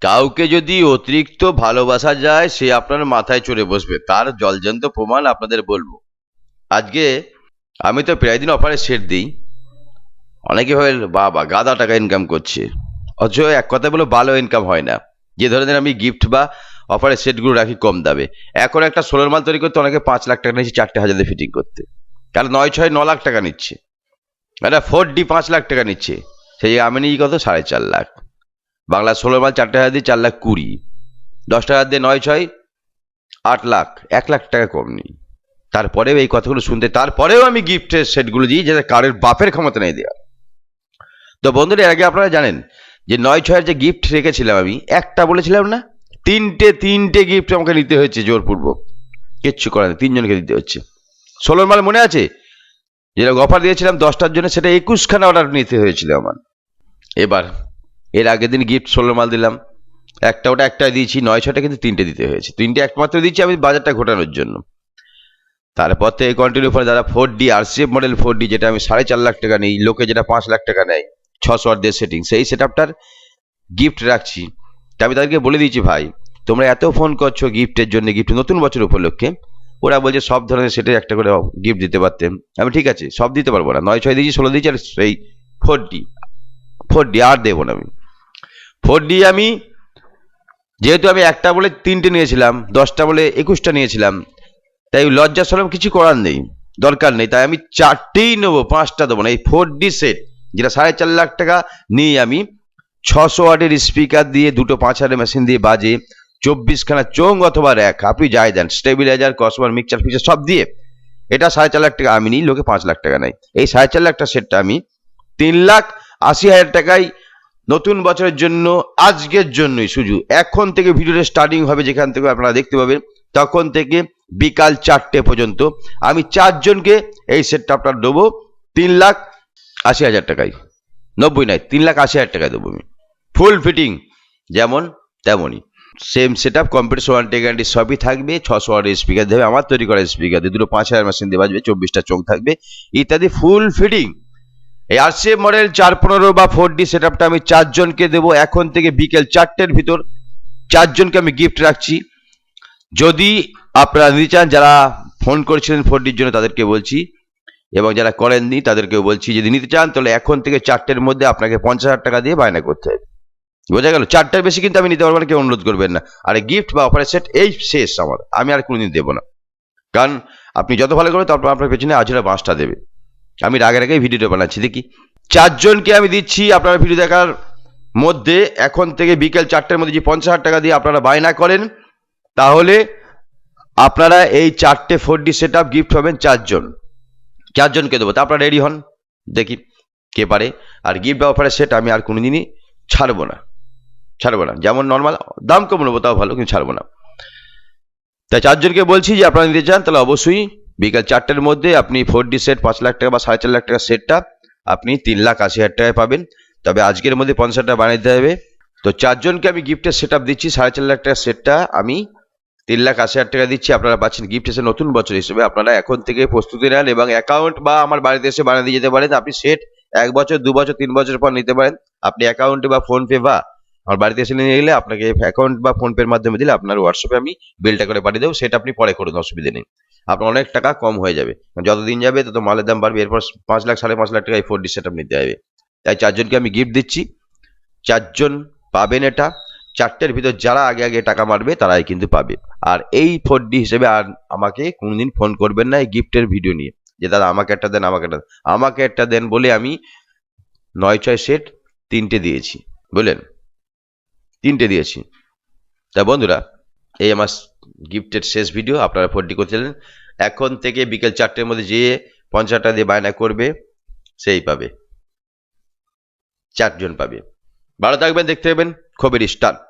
কাউকে যদি অতিরিক্ত ভালোবাসা যায়, সে আপনার মাথায় চড়ে বসবে। তার জলজন্ত প্রমাণ আপনাদের বলব। আজকে আমি তো প্রায় দিন অফারে সেট দিই। অনেকে ভাবে, বাবা, গাদা টাকা ইনকাম করছে। অথচ এক কথা বলে, ভালো ইনকাম হয় না। যে ধরনের আমি গিফট বা অফারের সেটগুলো রাখি কম দামে। এখন একটা সোলার মাল তৈরি করতে অনেকে পাঁচ লাখ টাকা নিচ্ছে চারটে হাজার ফিটিং করতে। কারণ নয়, ছয়, ন লাখ টাকা নিচ্ছে। একটা ফোর ডি পাঁচ লাখ টাকা নিচ্ছে। সেই আমি নিই কত? সাড়ে চার লাখ। বাংলা ষোলো মাল চারটে হাজার দিয়ে চার লাখ কুড়ি। দশ টাকা দিয়ে নয় ছয় আট লাখ এক লাখ টাকা কম নেই। তারপরেও এই কথাগুলো শুনতে তারপরেও আমি গিফটের সেটগুলো দিই যেটা কারের বাপের ক্ষমতা নেই দেওয়া। তো বন্ধুরা এর আগে আপনারা জানেন যে নয় ছয়ের যে গিফট রেখেছিলাম আমি একটা বলেছিলাম না? তিনটে তিনটে গিফট আমাকে নিতে হয়েছে জোরপূর্বক। কিচ্ছু করার নেই, তিনজনকে দিতে হচ্ছে। ষোলোর মাল মনে আছে? যেটা অফার দিয়েছিলাম দশটার জন্য সেটা একুশখানা অর্ডার নিতে হয়েছিল আমার। এবার এর আগের দিন গিফট ষোলো মাল দিলাম। একটা ওটা একটা দিয়েছি, নয় ছটা কিন্তু তিনটে দিতে হয়েছে। তিনটে একমাত্র দিচ্ছি আমি বাজারটা ঘোটানোর জন্য। তারপর থেকে কন্টিনিউ করে দাদা four D RCF model four D যেটা আমি সাড়ে চার লাখ টাকা নিই, লোকে যেটা পাঁচ লাখ টাকা নেয়, ছশো ওয়াট দিয়ে সেটিং সেই সেট আপটার গিফট রাখছি। তা আমি তাদেরকে বলে দিয়েছি, ভাই, তোমরা এত ফোন করছ গিফটের জন্য গিফট নতুন বছর উপলক্ষে, ওরা বলছে সব ধরনের সেটের একটা করে গিফট দিতে পারতেন আমি ঠিক আছে, সব দিতে পারব না। নয় ছয় দিয়েছি, ষোলো দিয়েছি, আর এই ফোর ডি ফোর ডি আর দেবো না আমি। ফোর ডি আমি, যেহেতু আমি একটা বলে তিনটে নিয়েছিলাম, দশটা বলে একুশটা নিয়েছিলাম, তাই লজ্জা সরম কিছু করার নেই, দরকার নেই, তাই আমি চারটেই নেব, পাঁচটা দেবো না, এই ফোর ডি সেট, যেটা সাড়ে চার লাখ টাকা নিয়ে আমি, ছশো ওয়াটের স্পিকার দিয়ে, দুটো পাঁচ হাজার মেশিন দিয়ে বাজে, চব্বিশখানা চোং অথবা র্যাক, আপনি যাই দেন, স্টেবিলাইজার কসমর মিক্সচার ফিচার সব দিয়ে, এটা সাড়ে চার লাখ টাকা আমি নিই, লোকে পাঁচ লাখ টাকা নেয়, এই সাড়ে চার লাখ টাকা সেটটা আমি তিন লাখ আশি হাজার টাকায় নতুন বছরের জন্য, আজকের জন্যই শুধু। এখন থেকে ভিডিওটা স্টার্টিং হবে যেখান থেকে আপনারা দেখতে পাবেন, তখন থেকে বিকাল চারটে পর্যন্ত। আমি চারজনকে এই সেটটা আপনার দেবো, তিন লাখ আশি হাজার টাকায়। নব্বই নয়, তিন লাখ আশি হাজার টাকায় দেবো আমি। ফুল ফিটিং যেমন তেমনই। Same set up computer warranty guarantee সবই থাকবে, ছশো ওয়াটের স্পিকার দেবে, আমার তৈরি করা স্পিকার দুটো পাঁচ হাজার মেশিন দিয়ে বাজবে, চব্বিশটা চোখ থাকবে, ইত্যাদি ফুল ফিটিং এই আরসিএফ মডেল চার পনেরো বা ফোর ডি সেট আমি চারজনকে দেবো। এখন থেকে বিকেল চারটের ভিতর চারজনকে আমি গিফট রাখছি। যদি আপনারা নিতে চান, যারা ফোন করেছিলেন ফোর ডির জন্য তাদেরকে বলছি। এবং যারা করেননি, তাদেরকেও বলছি। যদি নিতে চান, তাহলে এখন থেকে চারটের মধ্যে আপনাকে পঞ্চাশ হাজার টাকা দিয়ে বায়না করতে হবে। বোঝা গেল? চারটার বেশি কিন্তু আমি নিতে পারব না, কেউ অনুরোধ করবেন না। আর গিফট বা অফারের সেট এই শেষ আমার। আমি আর কোনোদিন দেবো না। কারণ আপনি যত ভালো করবেন তারপর আপনার পেছনে আজরা বাঁশটা দেবে। আমি রাগের আগেই ভিডিওটা বানাচ্ছি, দেখি। চারজনকে আমি দিচ্ছি, আপনারা ভিডিও দেখার মধ্যে এখন থেকে বিকেল চারটের মধ্যে যে পঞ্চাশ হাজার টাকা দিয়ে আপনারা বায়না করেন, তাহলে আপনারা এই চারটে four D set up gift হবেন চারজন। চারজনকে দেবো, তা আপনারা রেডি হন, দেখি কে পারে। আর গিফট অফারের সেট আমি আর কোনো দিনই ছাড়বো না ছাড়বো না। যেমন নর্মাল, দাম কম নেব, তাও ভালো, কিন্তু ছাড়বো না। তাই চারজনকে বলছি যে আপনারা নিতে চান, তাহলে অবশ্যই বিকাল চারটের মধ্যে আপনি ফোর ডি সেট পাঁচ লাখ টাকা বা সাড়ে চার লাখ টাকা সেটটা আপনি তিন লাখ আশি হাজার টাকায় পাবেন। তবে আজকের মধ্যে পঞ্চাশটা বানিয়ে দিতে হবে। তো চারজনকে আমি গিফটের সেট আপ দিচ্ছি, সাড়ে চার লাখ টাকা সেটটা আমি তিন লাখ আশি হাজার টাকা দিচ্ছি। আপনারা পাচ্ছেন গিফট এসে নতুন বছর হিসেবে। আপনারা এখন থেকে প্রস্তুতি নেন এবং অ্যাকাউন্ট বা আমার বাড়িতে এসে বানিয়ে দিয়ে যেতে পারেন। আপনি সেট এক বছর, দু বছর, তিন বছর পর নিতে পারেন। আপনি অ্যাকাউন্টে বা ফোনপে বা আমার বাড়িতে এসে নিয়ে গেলে আপনাকে অ্যাকাউন্ট বা ফোনপের মাধ্যমে দিলে আপনার হোয়াটসঅ্যাপে আমি বিলটা করে পাঠিয়ে দেবো। সেটা আপনি পরে করুন, অসুবিধা নেই। আপনার অনেক টাকা কম হয়ে যাবে। যত দিন যাবে তত মালের দাম বাড়বে, এরপর পাঁচ লাখ, সাড়ে পাঁচ লাখ টাকা এই ফোর ডি সেট নিতে হবে। তাই চারজনকে আমি গিফট দিচ্ছি। চারজন পাবেন এটা। চারটের ভিতর যারা আগে আগে টাকা মারবে, তারাই কিন্তু পাবে। আর এই ফোর ডি হিসেবে আর আমাকে কোনোদিন ফোন করবেন না এই গিফটের ভিডিও নিয়ে। যে দাদা, আমাকে একটা দেন, আমাকে একটা আমাকে একটা দেন বলে আমি নয় ছয় সেট তিনটে দিয়েছি। বুঝলেন? তিনটে দিয়েছি। তা বন্ধুরা, এই আমার গিফটের শেষ ভিডিও আপনারা ফোরটি করছিলেন। এখন থেকে বিকেল চারটের মধ্যে যেয়ে পঞ্চাশটা দিয়ে বায়না করবে, সেই পাবে। চারজন পাবে। ভালো থাকবেন, দেখতে পাবেন খুবই স্টার।